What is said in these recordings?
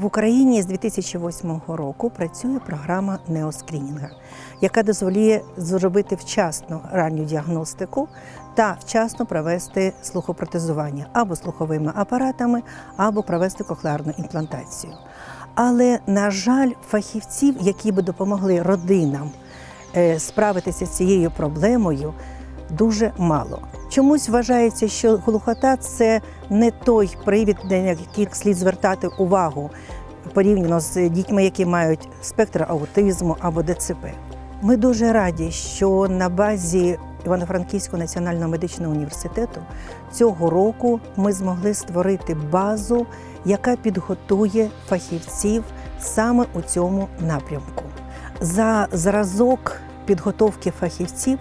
В Україні з 2008 року працює програма неоскрінінга, яка дозволяє зробити вчасно ранню діагностику та вчасно провести слухопротезування або слуховими апаратами, або провести кохлеарну імплантацію. Але, на жаль, фахівців, які би допомогли родинам е, справитися з цією проблемою, дуже мало. Чомусь вважається, що глухота це не той привід, на який слід звертати увагу порівняно з дітьми, які мають спектр аутизму або ДЦП. Ми дуже раді, що на базі Івано-Франківського національного медичного університету цього року ми змогли створити базу, яка підготує фахівців саме у цьому напрямку. За зразок підготовки фахівців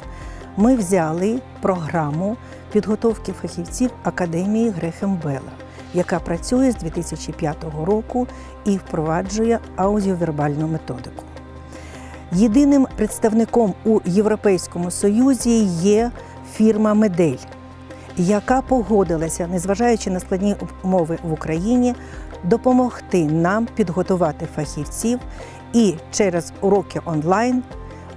ми взяли програму підготовки фахівців Академії Грехем Бела, яка працює з 2005 року і впроваджує аудіовербальну методику. Єдиним представником у Європейському Союзі є фірма Медель, яка погодилася, незважаючи на складні умови в Україні, допомогти нам підготувати фахівців, і через уроки онлайн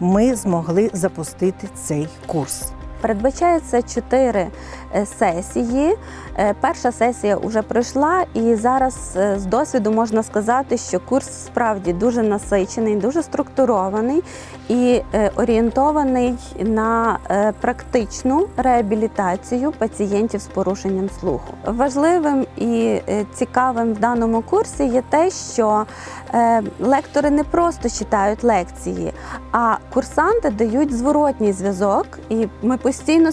ми змогли запустити цей курс. Передбачається чотири е, сесії. Е, Перша сесія вже пройшла, і зараз е, з досвіду можна сказати, що курс справді дуже насичений, дуже структурований і орієнтований на практичну реабілітацію пацієнтів з порушенням слуху. Важливим і цікавим в даному курсі є те, що лектори не просто читають лекції, а курсанти дають зворотній зв'язок, і ми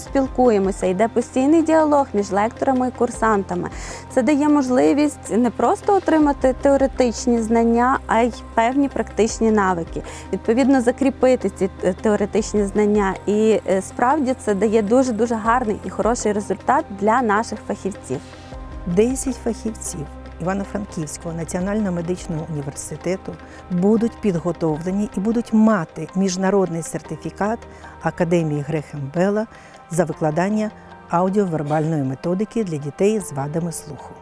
спілкуємося. Йде постійний діалог між лекторами і курсантами. Це дає можливість не просто отримати теоретичні знання, а й певні практичні навики. Відповідно, закріпити ці е, теоретичні знання. І е, справді це дає дуже дуже гарний і хороший результат для наших фахівців. 10 фахівців Івано-Франківського національного медичного університету будуть підготовлені і будуть мати міжнародний сертифікат Академії Грехем Бела за викладання аудіовербальної методики для дітей з вадами слуху.